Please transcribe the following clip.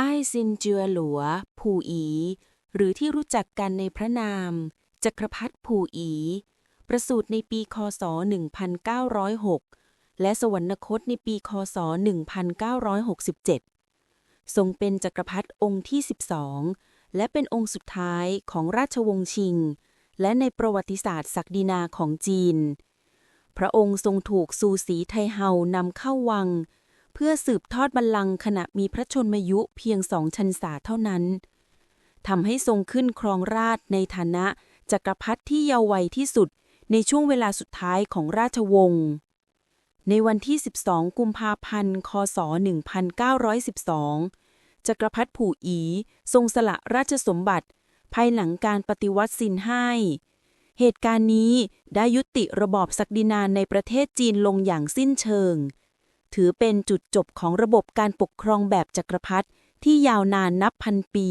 อ้ายซินเจือหลัว ผู่อี หรือที่รู้จักกันในพระนาม จักรพรรดิผู่อี ประสูติในปีคศ 1906 และสวรรคตในปีคศ 1967 ทรงเป็นจักรพรรดิองค์ที่ 12 และเป็นองค์สุดท้ายของราชวงศ์ชิง และในประวัติศาสตร์ศักดินาของจีน พระองค์ทรงถูกซูสีไทเฮานำเข้าวัง เพื่อสืบทอดบัลลังก์ขณะมีพระชนมายุเพียงสองชันษาเท่านั้นทำให้ทรงขึ้นครองราชในฐานะจักรพรรดิที่เยาว์วัยที่สุดในช่วงเวลาสุดท้ายของราชวงศ์ ในวันที่ 12 กุมภาพันธ์ คศ 1912 จักรพรรดิผู่อี ทรงสละราชสมบัติ ภายหลังการปฏิวัติซินไห้ เหตุการณ์นี้ได้ยุติระบอบศักดินาในประเทศจีนลงอย่างสิ้นเชิง ถือเป็นจุดจบของระบบการปกครองแบบจักรพรรดิที่ยาวนานนับพันปี